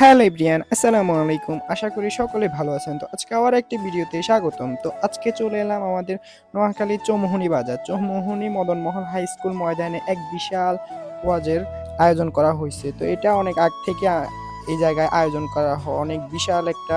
Hello everyone, আসসালামু আলাইকুম। আশা করি সকলে ভালো আছেন। তো আজকে আবার একটি ভিডিওতে স্বাগতম। তো আজকে চলে এলাম আমাদের নোয়াখালী চৌমোহনী বাজার। চৌমোহনী মদনমোহন হাই স্কুল ময়দানে এক বিশাল ওয়াজের আয়োজন করা হয়েছে। তো এটা অনেক আগ থেকে এই জায়গায় আয়োজন করা হয় অনেক বিশাল একটা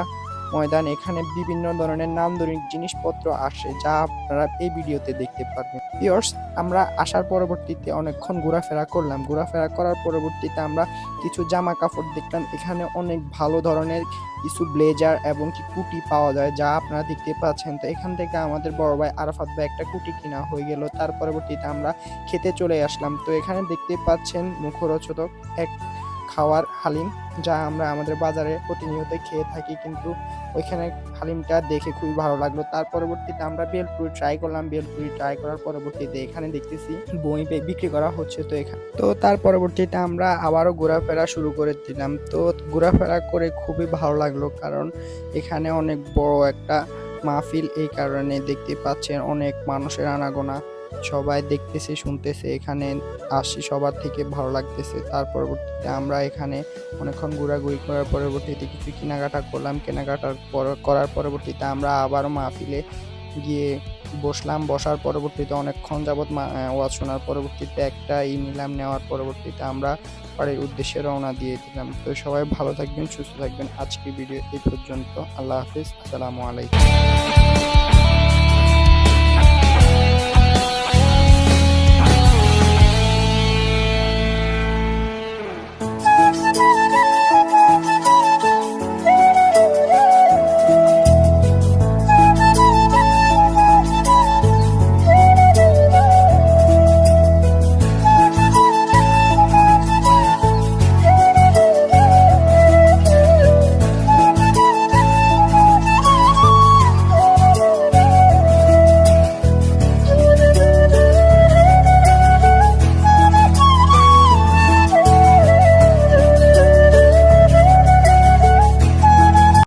ময়দান, এখানে বিভিন্ন ধরনের নান্দনিক জিনিসপত্র আসে যা আপনারা এই ভিডিওতে দেখতে পারবেন। ভিউয়ার্স আমরা আসার পরবর্তীতে অনেকক্ষণ ঘোরাফেরা করলাম। ঘোরাফেরা করার পরবর্তীতে আমরা কিছু জামা কাপড় দেখলাম। এখানে অনেক ভালো ধরনের কিছু ব্লেজার এবং কি কুটি পাওয়া যায় যা আপনারা দেখতে পাচ্ছেন। তো এখান থেকে আমাদের বড় ভাই আরাফাত ভাই একটা কুটি কিনা হয়ে গেল। তার পরবর্তীতে আমরা খেতে চলে আসলাম। তো এখানে দেখতে পাচ্ছেন মুখরোচক এক খাওয়ার হালিম, যা আমরা আমাদের বাজারে প্রতিনিয়ত খেয়ে থাকি। কিন্তু ওইখানে হালিমটা দেখে খুবই ভালো লাগল। তার পরবর্তীতে আমরা বেলপুরি ট্রাই করলাম। বেলপুরি ট্রাই করার পরবর্তীতে এখানে দেখতেছি বই বিক্রি করা হচ্ছে তো এখানে তো তার পরবর্তীতে আমরা আবারও ঘোরাফেরা শুরু করে দিলাম। তো ঘোরাফেরা করে খুবই ভালো লাগল কারণ এখানে অনেক বড় একটা মাহফিল এই কারণে দেখতে পাচ্ছেন অনেক মানুষের আনাগোনা। সবাই দেখতেছে, শুনতেছে, এখানে আসি সবার থেকে ভালো লাগতেছে। তার পরবর্তীতে আমরা এখানে অনেকক্ষণ ঘোরাঘুরি করার পরবর্তীতে কিছু কেনাকাটা করলাম। কেনাকাটার পর করার পরবর্তীতে আমরা আবার মাহফিলে গিয়ে বসলাম। বসার পরবর্তীতে অনেকক্ষণ যাবৎ ওয়াজ শোনার পরবর্তীতে একটা ই নিলাম নেওয়ার পরবর্তীতে আমরা বাড়ির উদ্দেশ্যে রওনা দিয়ে দিলাম। তো সবাই ভালো থাকবেন, সুস্থ থাকবেন। আজকে ভিডিও এই পর্যন্ত। আল্লাহ হাফিজ। আসসালামু আলাইকুম।